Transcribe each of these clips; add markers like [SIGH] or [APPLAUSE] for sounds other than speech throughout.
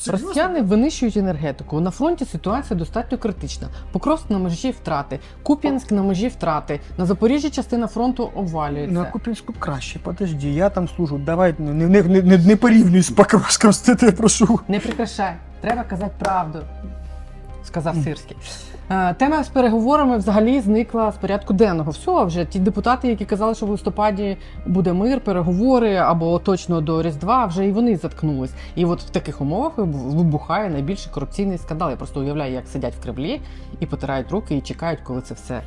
Серйозно? Росіяни винищують енергетику. На фронті ситуація достатньо критична. Покровськ на межі втрати, Куп'янськ на межі втрати. На Запоріжжі частина фронту обвалюється. На Купінську краще, подожди, я там служу. Давай ну, не, не, не, не, не порівнюй з Покровськом, [LAUGHS] це тебе прошу. Не прикрашай, треба казати правду, сказав Сирський. Е, Тема з переговорами взагалі зникла з порядку денного. Все, вже ті депутати, які казали, що в листопаді буде мир, переговори або точно до Різдва, вже і вони заткнулись. І от в таких умовах вибу- вибухає найбільший корупційний скандал. Я просто уявляю, як сидять в Кремлі і потирають руки і чекають, коли це все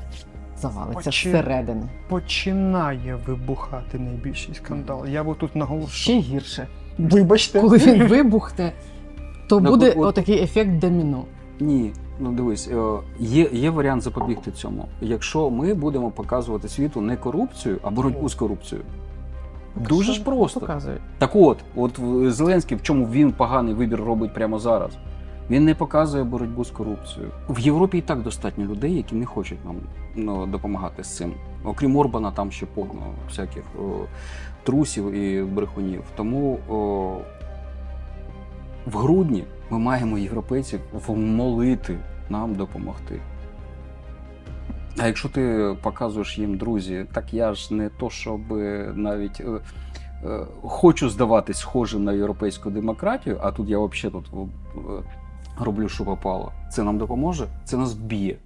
завалиться Очі- зсередини. Починає вибухати найбільший скандал. Я б тут наголошую. Ще гірше. Вибачте. Коли він вибухне, то буде от- от- отакий ефект доміно. Ні, ну дивись, е, є, є варіант запобігти цьому. Якщо ми будемо показувати світу не корупцію, а боротьбу з корупцією. Дуже ж просто. Так от, от Зеленський, в чому він поганий вибір робить прямо зараз. Він не показує боротьбу з корупцією. В Європі і так достатньо людей, які не хочуть нам ну, допомагати з цим. Окрім Орбана, там ще повно всяких о, трусів і брехунів. Тому о, в грудні ми маємо європейців вмолити нам допомогти. А якщо ти показуєш їм, друзі, так я ж не то, щоб навіть е, е, хочу здаватись схожим на європейську демократію, а тут я взагалі тут е, роблю, що попало. Це нам допоможе, це нас вб'є.